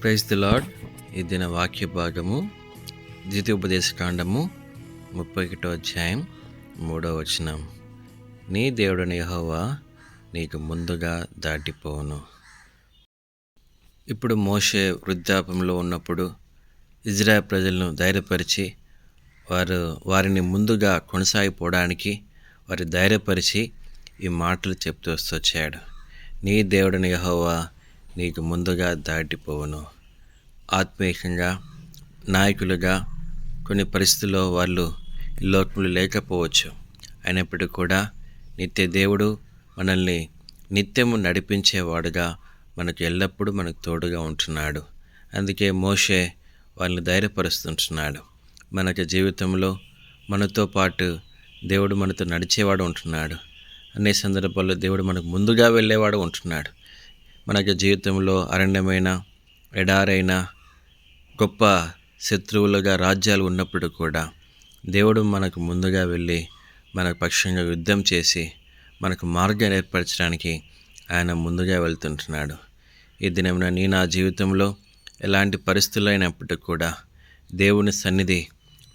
Praise the lord ఈ దిన వాక్య భాగము ద్వితీయోపదేశ కాండము ముప్పై ఒకటో అధ్యాయం మూడో వచనం. నీ దేవుడని యెహోవా నీకు ముందుగా దాటిపోవును. ఇప్పుడు మోషే వృద్ధాపంలో ఉన్నప్పుడు ఇజ్రాయల్ ప్రజలను ధైర్యపరిచి వారు వారిని ముందుగా కొనసాగిపోవడానికి వారి ధైర్యపరిచి ఈ మాటలు చెప్తూ వస్తూ వచ్చాడు. నీ దేవుడని యెహోవా నీకు ముందుగా దాటిపోవును. ఆత్మీయంగా నాయకులుగా కొన్ని పరిస్థితుల్లో వాళ్ళు ఈ లోకంలో లేకపోవచ్చు. అయినప్పటికీ కూడా నిత్య దేవుడు మనల్ని నిత్యము నడిపించేవాడుగా మనకు ఎల్లప్పుడూ మనకు తోడుగా ఉంటున్నాడు. అందుకే మోషే వాళ్ళని ధైర్యపరుస్తుంటున్నాడు. మనకి జీవితంలో మనతో పాటు దేవుడు మనతో నడిచేవాడు ఉంటున్నాడు. అనే సందర్భాల్లో దేవుడు మనకు ముందుగా వెళ్ళేవాడు ఉంటున్నాడు. మనకి జీవితంలో అరణ్యమైన ఎడారైన గొప్ప శత్రువులుగా రాజ్యాలు ఉన్నప్పుడు కూడా దేవుడు మనకు ముందుగా వెళ్ళి మన పక్షంగా యుద్ధం చేసి మనకు మార్గాన్ని ఏర్పరచడానికి ఆయన ముందుగా వెళ్తుంటున్నాడు. ఈ దినమున నీ నా జీవితంలో ఎలాంటి పరిస్థితులు అయినప్పటికీ కూడా దేవుని సన్నిధి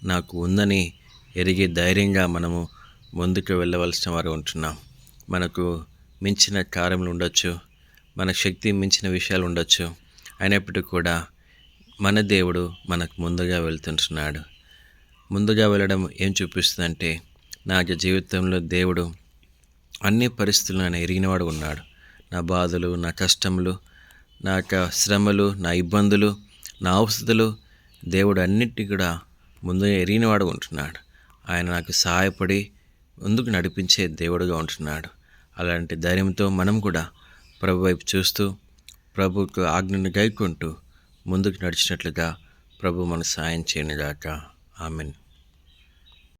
నాకు ఉందని ఎరిగి ధైర్యంగా మనము ముందుకు వెళ్ళవలసిన వారు ఉంటున్నాం. మనకు మించిన కార్యములు ఉండొచ్చు మన శక్తి మించిన విషయాలు ఉండొచ్చు. అయినప్పటికీ కూడా మన దేవుడు మనకు ముందుగా వెళ్తుంటున్నాడు. ముందుగా వెళ్ళడం ఏం చూపిస్తుందంటే నా జీవితంలో దేవుడు అన్ని పరిస్థితులు ఆయన ఎరిగినవాడు ఉన్నాడు. నా బాధలు నా కష్టములు నా యొక్క శ్రమలు నా ఇబ్బందులు నా అవసరతలు దేవుడు అన్నిటినీ కూడా ముందుగా ఎరిగినవాడు ఉంటున్నాడు. ఆయన నాకు సహాయపడి ముందుకు నడిపించే దేవుడుగా ఉంటున్నాడు. అలాంటి ధైర్యంతో మనం కూడా ప్రభు వైపు చూస్తూ ప్రభుకు ఆజ్ఞను గైకుంటూ ముందుకు నడిచినట్లుగా ప్రభు మన సాయం చేయనుగాక ఆమెన్.